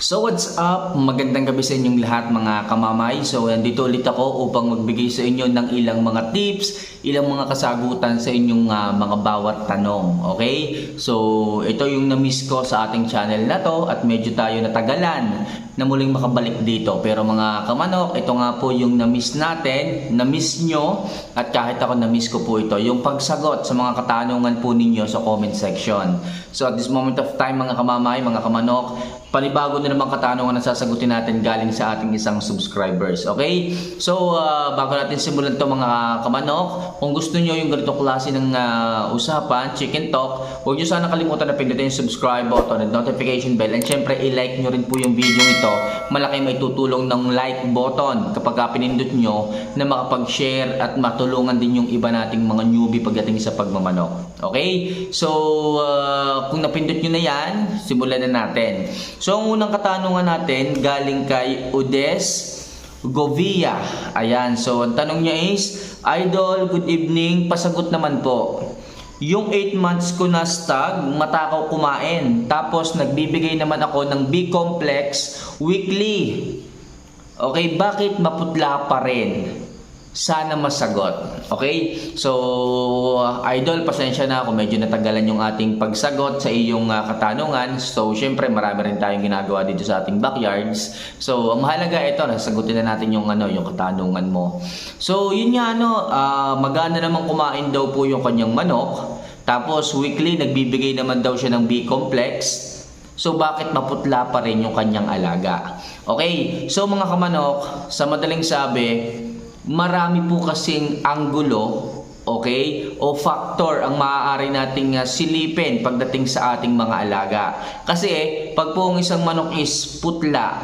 So what's up? Magandang gabi sa inyong lahat mga kamamay. So nandito ulit ako upang magbigay sa inyo ng ilang mga tips, ilang mga kasagutan sa inyong ah, mga bawat tanong. Okay? So ito yung na-miss ko sa ating channel na to at medyo tayo natagalan na muling makabalik dito. Pero mga kamanok, ito nga po yung na-miss natin, na-miss nyo at kahit ako na-miss ko po ito, yung pagsagot sa mga katanungan po ninyo sa comment section. So at this moment of time mga kamamay, mga kamanok, panibago na naman katanungan na sasagutin natin galing sa ating isang subscribers. Okay? So, ah, bago natin simulan to mga kamanok, kung gusto nyo yung ganito klase ng ah, usapan, chicken talk, huwag nyo sana kalimutan na pindutin yung subscribe button and notification bell. And syempre, i-like nyo rin po yung video ito. Malaki may tutulong ng like button kapag ka pinindot nyo na makapag-share at matulungan din yung iba nating mga newbie pagdating sa pagmamanok. Okay? So, ah, kung napindot nyo na yan, simulan na natin. So, ang unang katanungan natin galing kay Udes Govia. Ayan, so ang tanong niya is, Idol, good evening. Pasagot naman po. Yung 8 months ko na stag, matakaw kumain. Tapos nagbibigay naman ako ng B-complex weekly. Okay, bakit maputla pa rin? Sana masagot. Okay? So, idol, pasensya na ako. Medyo natagalan yung ating pagsagot sa iyong ah, katanungan. So, syempre, marami rin tayong ginagawa dito sa ating backyards. So, ang mahalaga ito, nasagutin na natin yung, ano, yung katanungan mo. So, yun nga, ano, ah, magana naman kumain daw po yung kanyang manok. Tapos, weekly, nagbibigay naman daw siya ng B-complex. So bakit maputla pa rin yung kanyang alaga? Okay, so mga kamanok, sa madaling sabi, marami po kasing anggulo, okay, o factor ang maaari nating uh, silipin pagdating sa ating mga alaga. Kasi pag po ang isang manok is putla,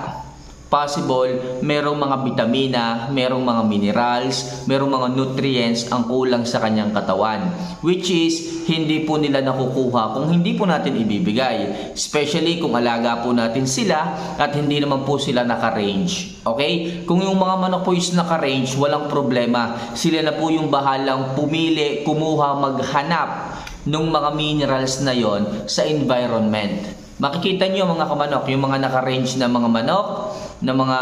possible merong mga vitamina, merong mga minerals, merong mga nutrients ang kulang sa kanyang katawan which is hindi po nila nakukuha kung hindi po natin ibibigay especially kung alaga po natin sila at hindi naman po sila naka-range okay? Kung yung mga manok po is naka-range walang problema. Sila na po yung bahalang pumili kumuha maghanap ng mga minerals na yon sa environment. Makikita niyo mga kamanok, yung mga naka-range na mga manok, na mga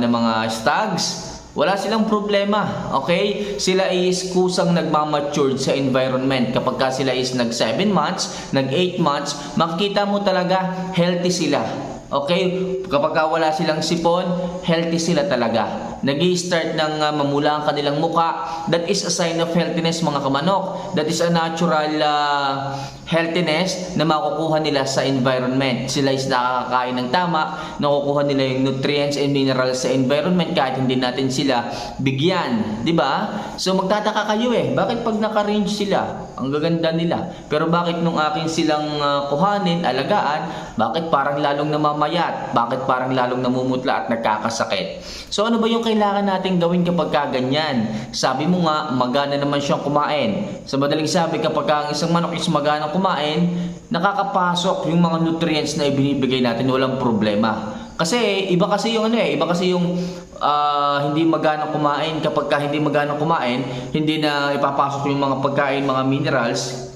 na mga stags, wala silang problema. Okay? Sila is kusang nagmamature sa environment. Kapag ka sila is nag 7 months, nag 8 months, makikita mo talaga healthy sila. Okay? Kapag ka wala silang sipon, healthy sila talaga. Nag start ng uh, mamula ang kanilang muka. That is a sign of healthiness mga kamanok. That is a natural uh, healthiness na makukuha nila sa environment. Sila is nakakain ng tama, nakukuha nila yung nutrients and minerals sa environment kahit hindi natin sila bigyan. ba? So magtataka kayo eh, bakit pag naka-range sila, ang gaganda nila. Pero bakit nung akin silang uh, kuhanin, alagaan, bakit parang lalong namamayat? Bakit parang lalong namumutla at nagkakasakit? So ano ba yung kailangan natin gawin kapag kaganyan? Sabi mo nga, magana naman siyang kumain. Sa madaling sabi, kapag ang isang manok is magana kumain, nakakapasok yung mga nutrients na ibinibigay natin, walang problema. Kasi iba kasi yung ano eh, iba kasi yung ah, hindi magana kumain kapag ka hindi magana kumain, hindi na ipapasok yung mga pagkain, mga minerals,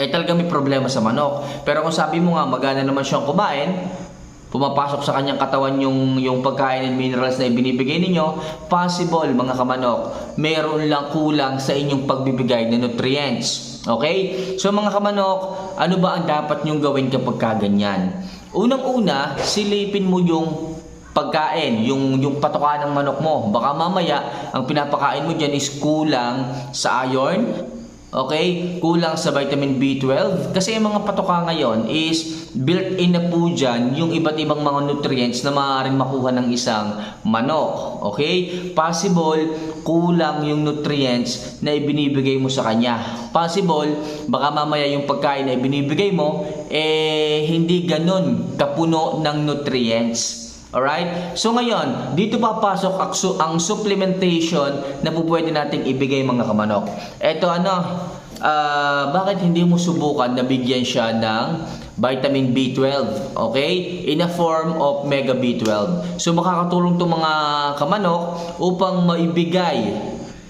eh talaga may problema sa manok. Pero kung sabi mo nga magana naman siyang kumain, pumapasok sa kanyang katawan yung yung pagkain and minerals na ibinibigay ninyo, possible mga kamanok, meron lang kulang sa inyong pagbibigay na nutrients. Okay? So mga kamanok, ano ba ang dapat nyong gawin kapag kaganyan? Unang-una, silipin mo yung pagkain, yung yung patoka ng manok mo. Baka mamaya ang pinapakain mo diyan is kulang sa iron, Okay? Kulang sa vitamin B12. Kasi yung mga patoka ngayon is built-in na po dyan yung iba't ibang mga nutrients na maaaring makuha ng isang manok. Okay? Possible, kulang yung nutrients na ibinibigay mo sa kanya. Possible, baka mamaya yung pagkain na ibinibigay mo, eh, hindi ganun kapuno ng nutrients. Alright? So ngayon, dito papasok ang su- ang supplementation na po pwede nating ibigay mga kamanok. Ito ano, ah, bakit hindi mo subukan na bigyan siya ng vitamin B12, okay? In a form of mega B12. So makakatulong 'tong mga kamanok upang maibigay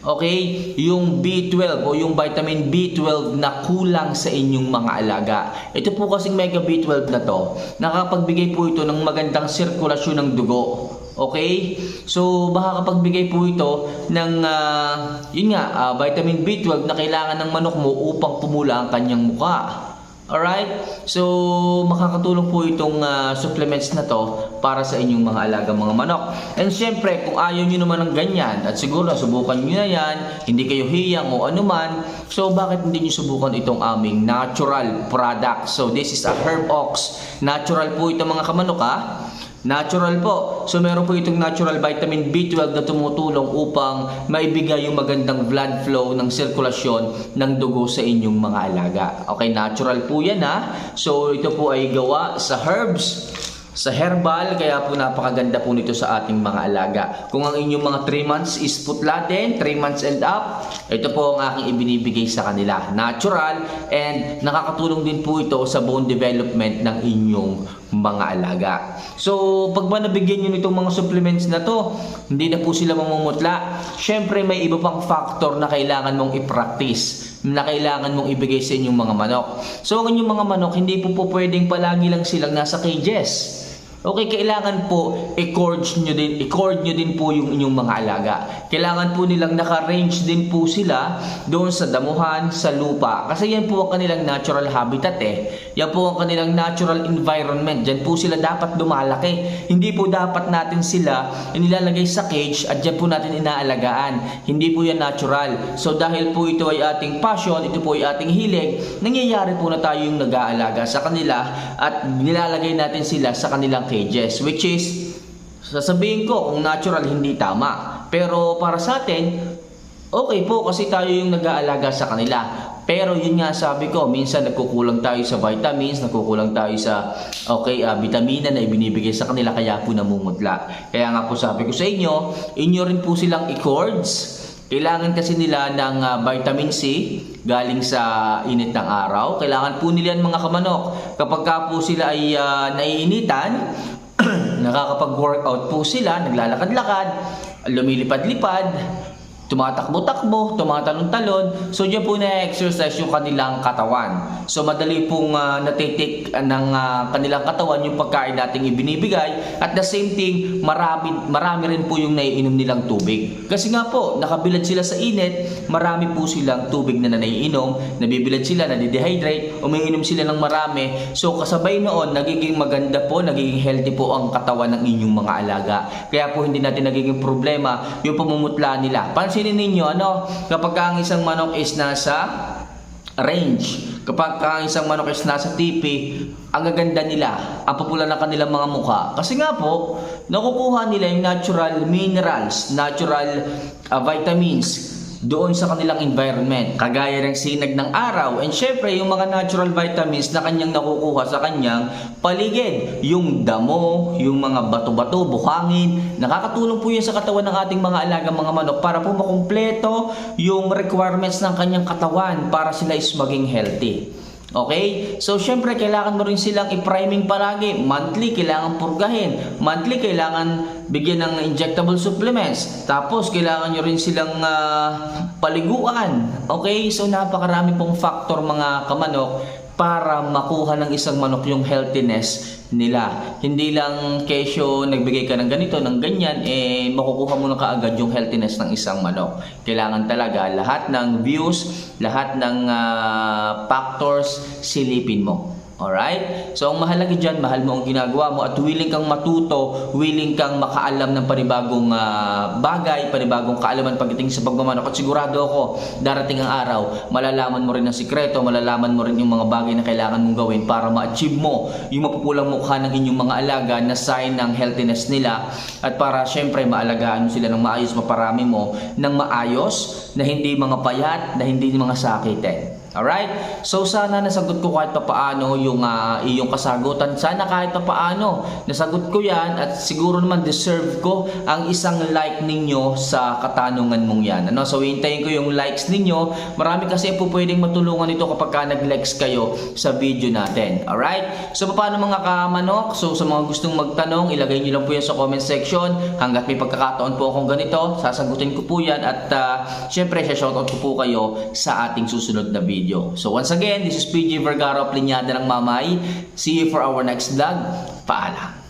Okay, yung B12 o yung vitamin B12 na kulang sa inyong mga alaga. Ito po kasing mega B12 na to, nakapagbigay po ito ng magandang sirkulasyon ng dugo. Okay? So, makakapagbigay po ito ng, ah, yun nga, ah, vitamin B12 na kailangan ng manok mo upang pumula ang kanyang muka. Alright? So, makakatulong po itong ah, supplements na to para sa inyong mga alaga mga manok. And syempre, kung ayaw nyo naman ng ganyan, at siguro subukan nyo na yan, hindi kayo hiyang o anuman, so bakit hindi nyo subukan itong aming natural product? So, this is a Herb Ox. Natural po ito mga kamanok ha. Natural po. So meron po itong natural vitamin B12 na tumutulong upang maibigay yung magandang blood flow ng sirkulasyon ng dugo sa inyong mga alaga. Okay, natural po yan ha. So ito po ay gawa sa herbs, sa herbal, kaya po napakaganda po nito sa ating mga alaga. Kung ang inyong mga 3 months is putla din, 3 months and up, ito po ang aking ibinibigay sa kanila. Natural and nakakatulong din po ito sa bone development ng inyong mga alaga. So, pag ba nabigyan nyo nitong mga supplements na to, hindi na po sila mamumutla. Syempre, may iba pang factor na kailangan mong i-practice na kailangan mong ibigay sa inyong mga manok. So, ang inyong mga manok, hindi po po pwedeng palagi lang silang nasa cages. Okay, kailangan po i-cord nyo din, i-cord nyo din po yung inyong mga alaga. Kailangan po nilang naka-range din po sila doon sa damuhan, sa lupa. Kasi yan po ang kanilang natural habitat eh. Yan po ang kanilang natural environment. Diyan po sila dapat dumalaki. Hindi po dapat natin sila inilalagay sa cage at diyan po natin inaalagaan. Hindi po yan natural. So dahil po ito ay ating passion, ito po ay ating hilig, nangyayari po na tayo yung nag-aalaga sa kanila at nilalagay natin sila sa kanilang cages which is sasabihin ko kung natural hindi tama. Pero para sa atin okay po kasi tayo yung nag-aalaga sa kanila. Pero yun nga sabi ko minsan nagkukulang tayo sa vitamins nagkukulang tayo sa okay ah, vitamina na ibinibigay sa kanila kaya po namumutla kaya nga po sabi ko sa inyo inyo rin po silang i-cords kailangan kasi nila ng ah, vitamin C galing sa init ng araw. Kailangan po nila mga kamanok. Kapag ka po sila ay ah, naiinitan, nakakapag-workout po sila, naglalakad-lakad, lumilipad-lipad, tumatakbo-takbo, tumatalon-talon. So, diyan po na-exercise yung kanilang katawan. So, madali pong uh, natitik ng ah, kanilang katawan yung pagkain nating ibinibigay. At the same thing, marami, marami rin po yung naiinom nilang tubig. Kasi nga po, nakabilad sila sa init, marami po silang tubig na naiinom, nabibilad sila, nadidehydrate, umiinom sila ng marami. So, kasabay noon, nagiging maganda po, nagiging healthy po ang katawan ng inyong mga alaga. Kaya po hindi natin nagiging problema yung pamumutla nila. Pansinin ninyo, ano, kapag ang isang manok is nasa range, kapag ang isang manok is nasa tipi, ang gaganda nila, ang popular ng kanilang mga mukha. Kasi nga po, nakukuha nila yung natural minerals, natural ah, vitamins doon sa kanilang environment. Kagaya ng sinag ng araw. And syempre, yung mga natural vitamins na kanyang nakukuha sa kanyang paligid. Yung damo, yung mga bato-bato, buhangin. Nakakatulong po yun sa katawan ng ating mga alagang mga manok para po makumpleto yung requirements ng kanyang katawan para sila is maging healthy. Okay? So, syempre, kailangan mo rin silang i-priming palagi. Monthly, kailangan purgahin. Monthly, kailangan bigyan ng injectable supplements. Tapos, kailangan nyo rin silang ah, paliguan. Okay? So, napakarami pong factor mga kamanok para makuha ng isang manok yung healthiness nila. Hindi lang kesyo nagbigay ka ng ganito, ng ganyan, eh makukuha mo na kaagad yung healthiness ng isang manok. Kailangan talaga lahat ng views, lahat ng ah, factors silipin mo. Alright? So, ang mahalaga dyan, mahal mo ang ginagawa mo at willing kang matuto, willing kang makaalam ng panibagong ah, bagay, panibagong kaalaman pagdating sa pagmamanok. At sigurado ako, darating ang araw, malalaman mo rin ang sikreto, malalaman mo rin yung mga bagay na kailangan mong gawin para ma-achieve mo yung mapupulang mukha ng inyong mga alaga na sign ng healthiness nila at para syempre maalagaan mo sila ng maayos, maparami mo ng maayos, na hindi mga payat, na hindi mga sakitin. Alright? So sana nasagot ko kahit papaano yung ah, iyong kasagutan. Sana kahit papaano nasagot ko yan at siguro naman deserve ko ang isang like ninyo sa katanungan mong yan. Ano? So hintayin ko yung likes ninyo. Marami kasi po pwedeng matulungan ito kapag ka nag-likes kayo sa video natin. Alright? So paano mga kamanok? So sa mga gustong magtanong, ilagay nyo lang po yan sa comment section. Hanggat may pagkakataon po akong ganito, sasagutin ko po yan at uh, syempre, shoutout ko po kayo sa ating susunod na video. So once again, this is PJ Vergara, Plinyada ng Mamay. See you for our next vlog. Paalam.